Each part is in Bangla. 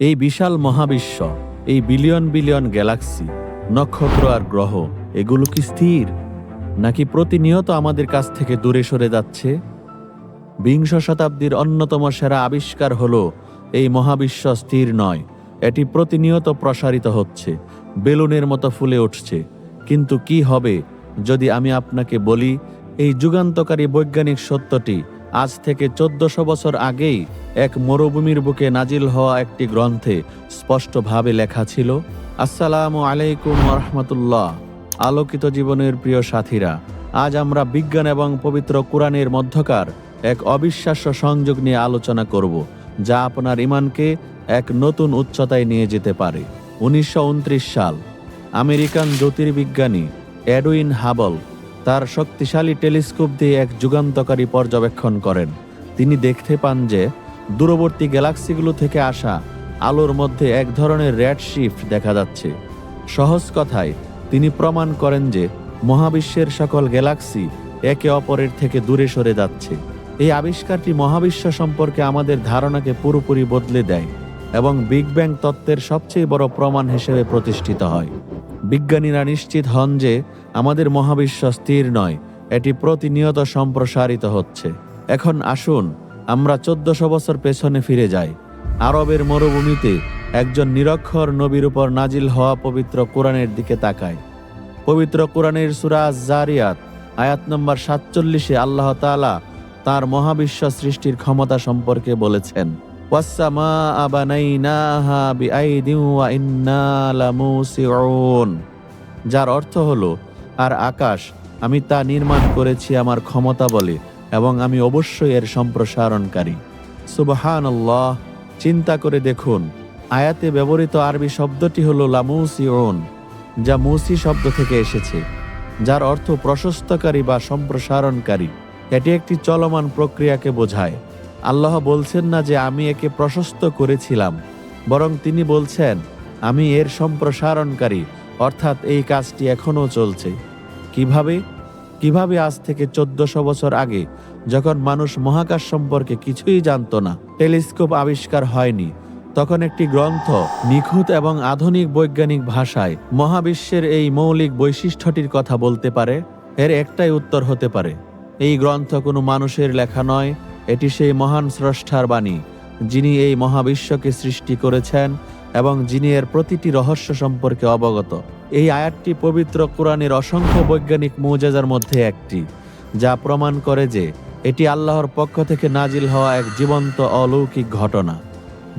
এই বিশাল মহাবিশ্ব, এই বিলিয়ন বিলিয়ন গ্যালাক্সি, নক্ষত্র আর গ্রহ, এগুলো কি স্থির? নাকি প্রতিনিয়ত আমাদের কাছ থেকে দূরে সরে যাচ্ছে? বিংশ শতাব্দীর অন্যতম সেরা আবিষ্কার হলো, এই মহাবিশ্ব স্থির নয়, এটি প্রতিনিয়ত প্রসারিত হচ্ছে, বেলুনের মতো ফুলে উঠছে। কিন্তু কি হবে যদি আমি আপনাকে বলি, এই যুগান্তকারী বৈজ্ঞানিক সত্যটি আজ থেকে চোদ্দশো বছর আগেই এক মরুভূমির বুকে নাজিল হওয়া একটি গ্রন্থে স্পষ্টভাবে লেখা ছিল, আসসালামু আলাইকুম রহমতুল্লাহ, আলোকিত জীবনের প্রিয় সাথীরা, আজ আমরা বিজ্ঞান এবং পবিত্র কোরআনের মধ্যকার এক অবিশ্বাস্য সংযোগ নিয়ে আলোচনা করব, যা আপনার ইমানকে এক নতুন উচ্চতায় নিয়ে যেতে পারে। উনিশশো উনত্রিশ সাল, আমেরিকান জ্যোতির্বিজ্ঞানী এডউইন হাবল তার শক্তিশালী টেলিস্কোপ দিয়ে এক যুগান্তকারী পর্যবেক্ষণ করেন। তিনি দেখতে পান যে, দূরবর্তী গ্যালাক্সিগুলো থেকে আসা আলোর মধ্যে এক ধরনের র্যাড শিফট দেখা যাচ্ছে। সহজ কথায়, তিনি প্রমাণ করেন যে, মহাবিশ্বের সকল গ্যালাক্সি একে অপরের থেকে দূরে সরে যাচ্ছে। এই আবিষ্কারটি মহাবিশ্ব সম্পর্কে আমাদের ধারণাকে পুরোপুরি বদলে দেয় এবং বিগ ব্যাং তত্ত্বের সবচেয়ে বড় প্রমাণ হিসেবে প্রতিষ্ঠিত হয়। বিজ্ঞানীরা নিশ্চিত হন যে আমাদের মহাবিশ্ব স্থির নয়, এটি প্রতিনিয়ত সম্প্রসারিত হচ্ছে। এখন আসুন, আমরা চোদ্দশো বছর পেছনে ফিরে যাই। আরবের মরুভূমিতে একজন নিরক্ষর নবীর উপর নাজিল হওয়া পবিত্র কোরআনের দিকে তাকায় পবিত্র কোরআনের সুরাজ জারিয়াত আয়াত নম্বর সাতচল্লিশে আল্লাহ তাআলা তার মহাবিশ্ব সৃষ্টির ক্ষমতা সম্পর্কে বলেছেন যার অর্থ হলো আর আকাশ, আমি তা নির্মাণ করেছি আমার ক্ষমতা বলে, এবং আমি অবশ্যই এর সম্প্রসারণকারী। সুবহানাল্লাহ, চিন্তা করে দেখুন, আয়াতে ব্যবহৃত আরবি শব্দটি হল হলো লামুসিউন, যা মুসি শব্দ থেকে এসেছে, যার অর্থ প্রশস্তকারী বা সম্প্রসারণকারী। এটি একটি চলমান প্রক্রিয়াকে বোঝায়। আল্লাহ বলছেন না যে আমি একে প্রশস্ত করেছিলাম, বরং তিনি বলছেন, আমি এর সম্প্রসারণকারী অর্থাৎ এই কাজটি এখনও চলছে। কীভাবে? কীভাবে আজ থেকে চোদ্দশো বছর আগে যখন মানুষ মহাকাশ সম্পর্কে কিছুই জানত না, টেলিস্কোপ আবিষ্কার হয়নি, তখন একটি গ্রন্থ নিখুঁত এবং আধুনিক বৈজ্ঞানিক ভাষায় মহাবিশ্বের এই মৌলিক বৈশিষ্ট্যটির কথা বলতে পারে? এর একটাই উত্তর হতে পারে। এই গ্রন্থ কোনো মানুষের লেখা নয়, এটি সেই মহান স্রষ্টার বাণী, যিনি এই মহাবিশ্বকে সৃষ্টি করেছেন এবং যিনি এর প্রতিটি রহস্য সম্পর্কে অবগত। এই আয়াতটি পবিত্র কোরআনের অসংখ্য বৈজ্ঞানিক মৌজাজার মধ্যে একটি, যা প্রমাণ করে যে এটি আল্লাহর পক্ষ থেকে নাজিল হওয়া এক জীবন্ত অলৌকিক ঘটনা।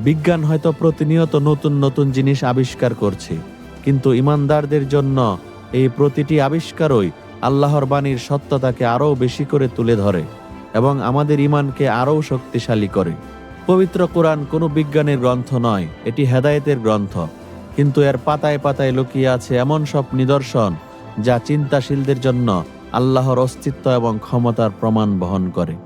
বিজ্ঞান হয়তো প্রতিনিয়ত নতুন নতুন জিনিস আবিষ্কার করছে, কিন্তু ইমানদারদের জন্য এই প্রতিটি আবিষ্কারই আল্লাহর বাণীর সত্যতাকে আরও বেশি করে তুলে ধরে এবং আমাদের ইমানকে আরও শক্তিশালী করে। পবিত্র কোরআন কোনো বিজ্ঞানের গ্রন্থ নয়, এটি হেদায়েতের গ্রন্থ। কিন্তু এর পাতায় পাতায় লুকিয়ে আছে এমন সব নিদর্শন যা চিন্তাশীলদের জন্য আল্লাহর অস্তিত্ব এবং ক্ষমতার প্রমাণ বহন করে।